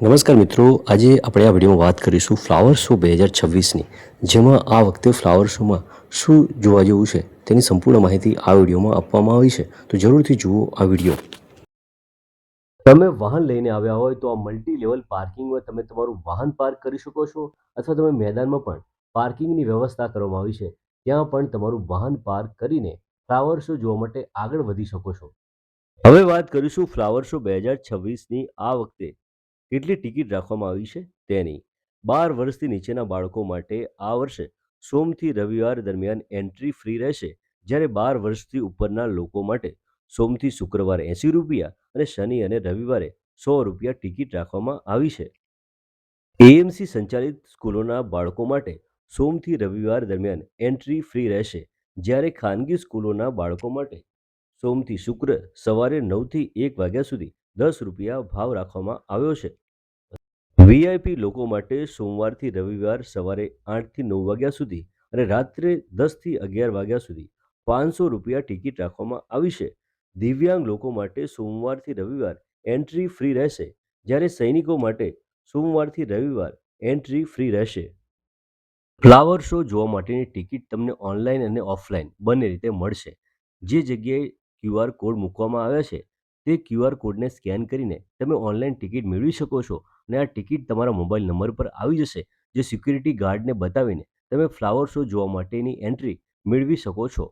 નમસ્કાર મિત્રો, આજે આપણે આ વિડીયોમાં વાત કરીશું ફ્લાવર શો બે હજાર છવ્વીસની, જેમાં આ વખતે ફ્લાવર શોમાં શું જોવા જેવું છે તેની સંપૂર્ણ માહિતી આ વિડીયોમાં આપવામાં આવી છે. તો જરૂરથી જુઓ આ વીડિયો. તમે વાહન લઈને આવ્યા હોય તો આ મલ્ટી લેવલ પાર્કિંગમાં તમે તમારું વાહન પાર્ક કરી શકો છો, અથવા તમે મેદાનમાં પણ પાર્કિંગની વ્યવસ્થા કરવામાં આવી છે. ત્યાં પણ તમારું વાહન પાર્ક કરીને ફ્લાવર શો જોવા માટે આગળ વધી શકો છો. હવે વાત કરીશું ફ્લાવર શો બે હજાર છવ્વીસની આ વખતે કેટલી ટિકિટ રાખવામાં આવી છે? તેની બાર વર્ષથી નીચેના બાળકો માટે આ વર્ષે સોમથી રવિવાર દરમિયાન એન્ટ્રી ફ્રી રહેશે, જ્યારે બાર વર્ષથી ઉપરના લોકો માટે સોમથી શુક્રવારે એંસી રૂપિયા અને શનિ અને રવિવારે સો રૂપિયા ટિકિટ રાખવામાં આવી છે. એએમસી સંચાલિત સ્કૂલોના બાળકો માટે સોમથી રવિવાર દરમિયાન એન્ટ્રી ફ્રી રહેશે, જ્યારે ખાનગી સ્કૂલોના બાળકો માટે સોમથી શુક્ર સવારે નવથી એક વાગ્યા સુધી દસ રૂપિયા ભાવ રાખવામાં આવ્યો છે. વીઆઈપી લોકો માટે સોમવારથી રવિવાર સવારે આઠથી નવ વાગ્યા સુધી અને રાત્રે દસથી અગિયાર વાગ્યા સુધી પાંચસો રૂપિયા ટિકિટ રાખવામાં આવી છે. દિવ્યાંગ લોકો માટે સોમવારથી રવિવાર એન્ટ્રી ફ્રી રહેશે, જ્યારે સૈનિકો માટે સોમવારથી રવિવાર એન્ટ્રી ફ્રી રહેશે. ફ્લાવર શો જોવા માટેની ટિકિટ તમને ઓનલાઈન અને ઓફલાઈન બંને રીતે મળશે. જે જગ્યાએ ક્યુઆર કોડ મૂકવામાં આવ્યા છે તે ક્યુઆર કોડને સ્કેન કરીને તમે ઓનલાઈન ટિકિટ મેળવી શકો છો અને આ ટિકિટ તમારા મોબાઈલ નંબર પર આવી જશે, જે સિક્યુરિટી ગાર્ડને બતાવીને તમે ફ્લાવર શો જોવા માટેની એન્ટ્રી મેળવી શકો છો.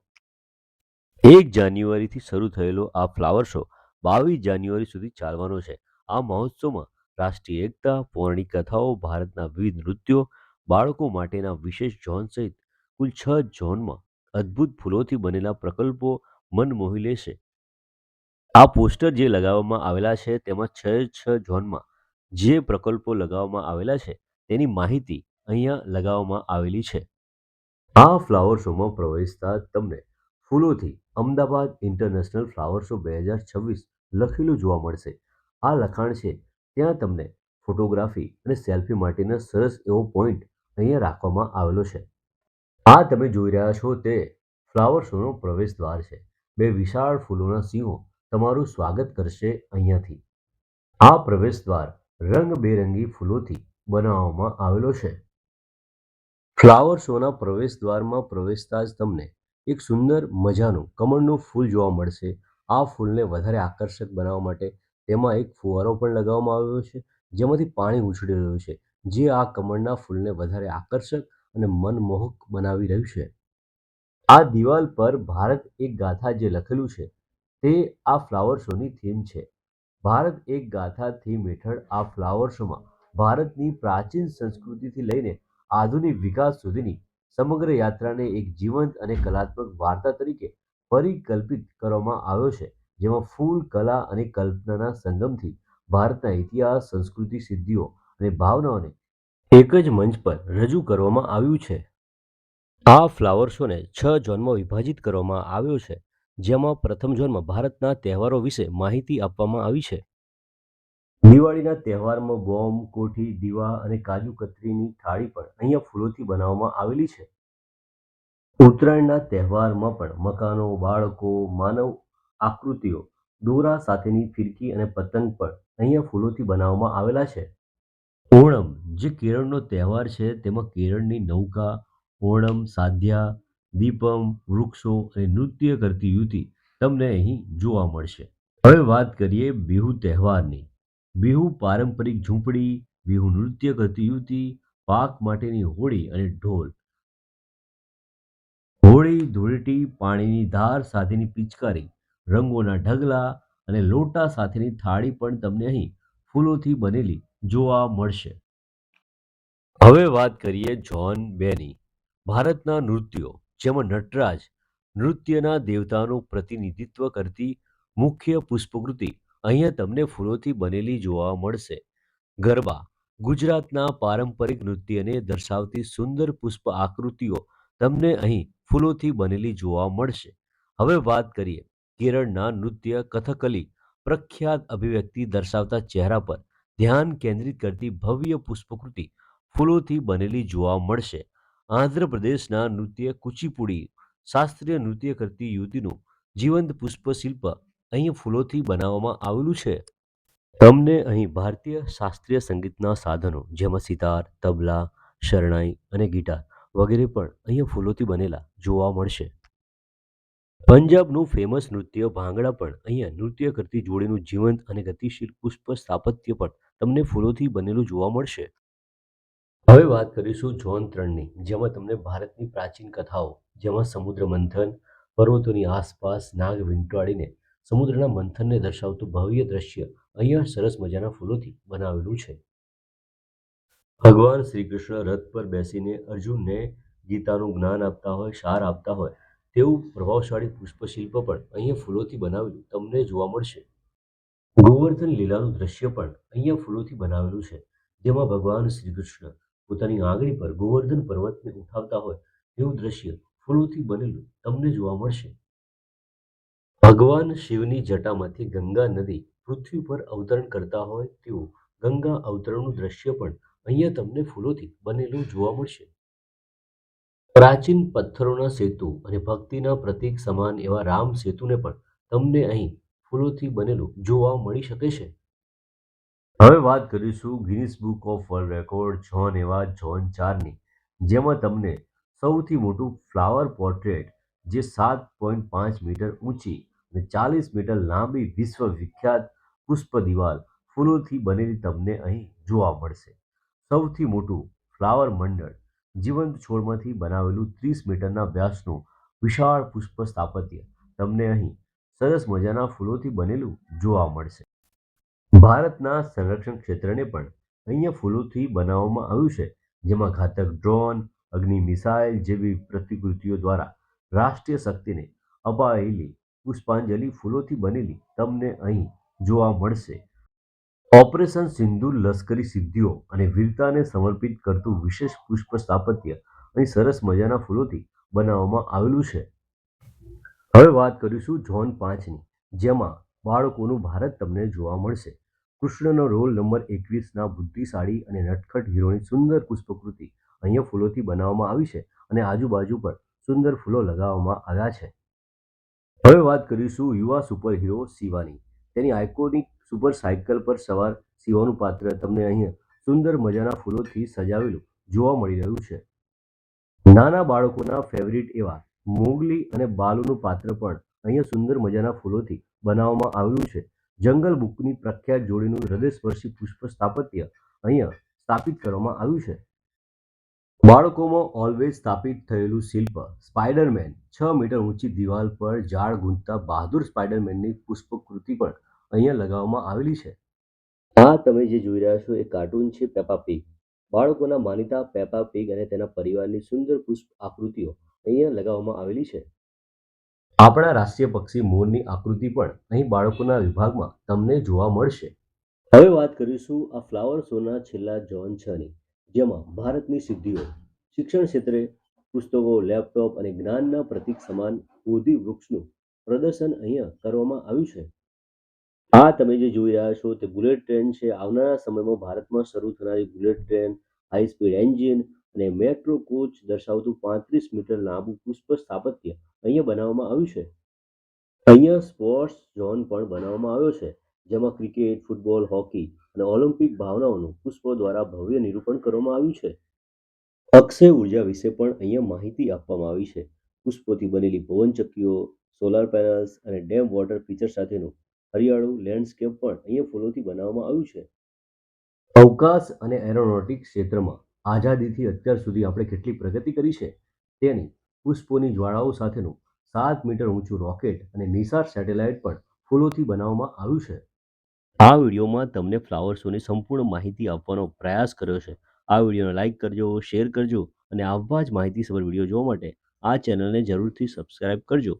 એક જાન્યુઆરીથી શરૂ થયેલો આ ફ્લાવર શો બાવીસ જાન્યુઆરી સુધી ચાલવાનો છે. આ મહોત્સવમાં રાષ્ટ્રીય એકતા, પૌરાણિક કથાઓ, ભારતના વિવિધ નૃત્યો, બાળકો માટેના વિશેષ ઝોન સહિત કુલ છ ઝોનમાં અદ્ભુત ફૂલોથી બનેલા પ્રકલ્પો મન મોહી લેશે. આ પોસ્ટર જે લગાવવામાં આવેલા છે તેમાં છ છ ઝોનમાં જે પ્રકલ્પો લગાવવામાં આવેલા છે તેની માહિતી અહીંયા લગાવવામાં આવેલી છે. આ ફ્લાવર શોમાં પ્રવેશતા તમને ફૂલોથી અમદાવાદ ઇન્ટરનેશનલ ફ્લાવર શો બે હજાર છવ્વીસ લખેલું જોવા મળશે. આ લખાણ છે, ત્યાં તમને ફોટોગ્રાફી અને સેલ્ફી માટેનો સરસ એવો પોઈન્ટ અહીંયા રાખવામાં આવેલો છે. આ તમે જોઈ રહ્યા છો તે ફ્લાવર શોનો પ્રવેશ દ્વાર છે. બે વિશાળ ફૂલોના સિંહો તમારું સ્વાગત કરશે અહીંયાથી. આ પ્રવેશ દ્વાર રંગબેરંગી ફૂલોથી બનાવવામાં આવેલો છે. ફ્લાવર શોના પ્રવેશ દ્વારમાં પ્રવેશતા જ તમને એક સુંદર મજાનું કમળનું ફૂલ જોવા મળશે. આ ફૂલને વધારે આકર્ષક બનાવવા માટે તેમાં એક ફુવારો પણ લગાવવામાં આવ્યો છે, જેમાંથી પાણી ઉછળી રહ્યું છે, જે આ કમળના ફૂલને વધારે આકર્ષક અને મનમોહક બનાવી રહ્યું છે. આ દિવાલ પર ભારત એક ગાથા જે લખેલું છે તે આ ફ્લાવર શોની થીમ છે. ભારત એક ગાથા થીમ હેઠળ આ ફ્લાવર શોમાં ભારતની પ્રાચીન સંસ્કૃતિથી લઈને આધુનિક વિકાસ સુધીની સમગ્ર યાત્રાને એક જીવંત અને કલાત્મક વાર્તા તરીકે પરિકલ્પિત કરવામાં આવ્યો છે, જેમાં ફૂલ, કલા અને કલ્પનાના સંગમથી ભારતના ઇતિહાસ, સંસ્કૃતિ સિદ્ધિઓ અને ભાવનાઓને એક જ મંચ પર રજૂ કરવામાં આવ્યું છે. આ ફ્લાવર શોને છ ઝોનમાં વિભાજિત કરવામાં આવ્યો છે. જેમાં પ્રથમ ઝોનમાં ભારતના તહેવારો વિશે માહિતી આપવામાં આવી છે. દિવાળીના તહેવારમાં બોમ્બ કોઠી, દીવા અને કાજુ કતરીની થાળી પણ અહીંયા ફૂલોથી બનાવવામાં આવેલી છે. ઉત્તરાયણના તહેવારમાં પણ મકાનો, બાળકો, માનવ આકૃતિઓ, દોરા સાથેની ફિરકી અને પતંગ પણ અહીંયા ફૂલોથી બનાવવામાં આવેલા છે. ઓણમ, જે કેરળનો તહેવાર છે, તેમાં કેરળની નૌકા, ઓણમ, સાધ્યા દીપમ, વૃક્ષો અને નૃત્ય કરતી યુવતી તમને અહીં જોવા મળશે. હવે વાત કરીએ બિહુ તહેવારની. બિહુ પારંપરિક ઝૂંપડી, બિહુ નૃત્ય કરતી યુવતી, પાક માટેની હોળી અને ઢોલ. હોળી, ધૂળેટી, પાણીની ધાર સાથેની પિચકારી, રંગોના ઢગલા અને લોટા સાથેની થાળી પણ તમને અહીં ફૂલોથી બનેલી જોવા મળશે. હવે વાત કરીએ જ્હોન બેની. ભારતના નૃત્યો. જેમાં નટરાજ નૃત્યના દેવતાનું પ્રતિનિધિત્વ કરતી મુખ્ય પુષ્પકૃતિ અહીંયા તમને ફૂલોથી બનેલી જોવા મળશે. ગરબા ગુજરાતના પારંપરિક નૃત્યને દર્શાવતી સુંદર પુષ્પ આકૃતિઓ તમને અહીં ફૂલોથી બનેલી જોવા મળશે. હવે વાત કરીએ કેરળના નૃત્ય કથકલી પ્રખ્યાત અભિવ્યક્તિ દર્શાવતા ચહેરા પર ધ્યાન કેન્દ્રિત કરતી ભવ્ય પુષ્પકૃતિ ફૂલોથી બનેલી જોવા મળશે. આંધ્રપ્રદેશના નૃત્ય કુચીપુડી, શાસ્ત્રીય નૃત્ય કરતી યુવતીનું જીવંત પુષ્પ શિલ્પ અહીં ફૂલોથી બનાવવામાં આવેલું છે. તમને અહીં ભારતીય શાસ્ત્રીય સંગીતના સાધનો, જેમાં સિતાર, તબલા, શરણાઈ અને ગિટાર વગેરે પણ અહીંયા ફૂલોથી બનેલા જોવા મળશે. પંજાબનું ફેમસ નૃત્ય ભાંગડા પણ અહીંયા નૃત્ય કરતી જોડીનું જીવંત અને ગતિશીલ પુષ્પ સ્થાપત્ય પણ તમને ફૂલોથી બનેલું જોવા મળશે. હવે વાત કરીશું ઝોન ત્રણની, જેમાં તમને ભારતની પ્રાચીન કથાઓ, જેમાં સમુદ્ર મંથન, પર્વતોની આસપાસ નાગ વીંટવાડીને સમુદ્રના મંથનને દર્શાવતું ભવ્ય દ્રશ્ય અહીંયા સરસ મજાના ફૂલોથી બનાવેલું છે. ભગવાન શ્રી કૃષ્ણ રથ પર બેસીને અર્જુનને ગીતાનું જ્ઞાન આપતા હોય, સાર આપતા હોય, તેવું પ્રભાવશાળી પુષ્પશિલ્પ પણ અહીંયા ફૂલોથી બનાવેલું તમને જોવા મળશે. ગોવર્ધન લીલાનું દ્રશ્ય પણ અહીંયા ફૂલોથી બનાવેલું છે, જેમાં ભગવાન શ્રી કૃષ્ણ પોતાની આંગળી પર ગોવર્ધન પર્વતને ઉઠાવતા હોય એવું દ્રશ્ય ફૂલોથી બનેલું તમને જોવા મળશે. ભગવાન શિવની જટામાંથી ગંગા નદી પૃથ્વી પર અવતરણ કરતા હોય તેવું ગંગા અવતરણનું દ્રશ્ય પણ અહીંયા તમને ફૂલોથી બનેલું જોવા મળશે. પ્રાચીન પથ્થરોના સેતુ અને ભક્તિના પ્રતીક સમાન એવા રામ સેતુને પણ તમને અહીં ફૂલોથી બનેલું જોવા મળી શકે છે. હવે વાત કરીશું Guinness book of world record zone એવા જોન ચારની જેમાં તમને સૌથી મોટું ફ્લાવર પોર્ટ્રેટ જે સાત પોઈન્ટ પાંચ મીટર ઊંચી અને ચાલીસ મીટર લાંબી વિશ્વ વિખ્યાત પુષ્પ દિવાલ ફૂલોથી બનેલી તમને અહીં જોવા મળશે. સૌથી મોટું ફ્લાવર મંડળ જીવંત છોડમાંથી બનાવેલું ત્રીસ મીટરના વ્યાસનું વિશાળ પુષ્પ સ્થાપત્ય તમને અહીં સરસ મજાના ફૂલોથી બનેલું જોવા મળશે. ભારતના સંરક્ષણ ક્ષેત્રને પણ અહીંયા ફૂલોથી બનાવવામાં આવ્યું છે, જેમાં ઘાતક ડ્રોન, અગ્નિ મિસાઇલ જેવી પ્રતિકૃતિઓ દ્વારા રાષ્ટ્રીય શક્તિને અપાયેલી પુષ્પાંજલિ ફૂલોથી બનેલી તમને અહીં જોવા મળશે. ઓપરેશન સિંધુ લશ્કરી સિદ્ધિઓ અને વીરતાને સમર્પિત કરતું વિશેષ પુષ્પ સ્થાપત્ય અહીં સરસ મજાના ફૂલોથી બનાવવામાં આવેલું છે. હવે વાત કરીશું ઝોન પાંચની જેમાં બાળકોનું ભારત તમને જોવા મળશે. કૃષ્ણનો રોલ નંબર એકવીસના બુદ્ધિશાળી અને નટખટ હીરોની સુંદર પુષ્પકૃતિ અહીંયા ફૂલોથી બનાવવામાં આવી છે અને આજુબાજુ પર સુંદર ફૂલો લગાવવામાં આવ્યા છે. હવે વાત કરીશું યુવા સુપર હીરો શિવાની. તેની આઇકોનિક સુપર સાયકલ પર સવાર શિવાનું પાત્ર તમને અહીંયા સુંદર મજાના ફૂલોથી સજાવેલું જોવા મળી રહ્યું છે. નાના બાળકોના ફેવરિટ એવા મોગલી અને બાલુનું પાત્ર પણ અહીંયા સુંદર મજાના ફૂલોથી બનાવવામાં આવેલું છે. જંગલ બુકની પ્રખ્યાત જોડીનું હૃદયસ્પર્શી પુષ્પ સ્થાપત્ય અહીંયા સ્થાપિત કરવામાં આવ્યું છે. બાળકોમાં ઓલવેઝ સ્થાપિત થયેલું શિલ્પ સ્પાઇડરમેન. છ મીટર ઊંચી દિવાલ પર ઝાડ ગુંજતા બહાદુર સ્પાઇડરમેનની પુષ્પકૃતિ પણ અહીંયા લગાવવામાં આવેલી છે. આ તમે જે જોઈ રહ્યા છો એ કાર્ટૂન છે પેપા પીગ. બાળકોના માનીતા પેપા પીગ અને તેના પરિવારની સુંદર પુષ્પ આકૃતિઓ અહીંયા લગાવવામાં આવેલી છે. આપણા રાષ્ટ્રીય પક્ષી મોરની આકૃતિ પણ અહીં બાળકોના વિભાગમાં તમને જોવા મળશે. હવે વાત કરીશું આ ફ્લાવર શોના છેલ્લા જોન છની જેમાં ભારતની સિદ્ધિઓ, શિક્ષણ ક્ષેત્રે પુસ્તકો, લેપટોપ અને જ્ઞાનના પ્રતીક સમાન બોધિ વૃક્ષનું પ્રદર્શન અહીંયા કરવામાં આવ્યું છે. આ તમે જે જોઈ રહ્યા છો તે બુલેટ ટ્રેન છે. આવનારા સમયમાં ભારતમાં શરૂ થનારી bullet train, high speed engine અને મેટ્રો કોચ દર્શાવતું પાંત્રીસ મીટર લાંબુ પુષ્પ સ્થાપત્ય અહીંયા બનાવવામાં આવ્યું છે. અહીંયા સ્પોર્ટ્સ ઝોન પણ બનાવવામાં આવ્યો છે, જેમાં ક્રિકેટ, ફૂટબોલ, હોકી અને ઓલિમ્પિક ભાવનાઓનું પુષ્પો દ્વારા ભવ્ય નિરૂપણ કરવામાં આવ્યું છે. અક્ષય ઊર્જા વિશે પણ અહીંયા માહિતી આપવામાં આવી છે. પુષ્પોથી બનેલી પવનચક્કીઓ, સોલાર પેનલ્સ અને ડેમ વોટર ફીચર સાથેનું હરિયાળું લેન્ડસ્કેપ પણ અહીંયા ફૂલોથી બનાવવામાં આવ્યું છે. અવકાશ અને એરોનોટિક્સ ક્ષેત્રમાં આઝાદીથી અત્યાર સુધી આપણે કેટલી પ્રગતિ કરી છે? તેની પુષ્પોની જ્વાળાઓ સાથેનું સાત મીટર ઊંચું રોકેટ અને નિસાર સેટેલાઇટ પણ ફૂલોથી બનાવવામાં આવ્યું છે. આ વિડીયોમાં તમને ફ્લાવર શોની સંપૂર્ણ માહિતી આપવાનો પ્રયાસ કર્યો છે. આ વિડીયોને લાઇક કરજો, શેર કરજો અને આવા જ માહિતીસભર વીડિયો જોવા માટે આ ચેનલને જરૂરથી સબસ્ક્રાઇબ કરજો.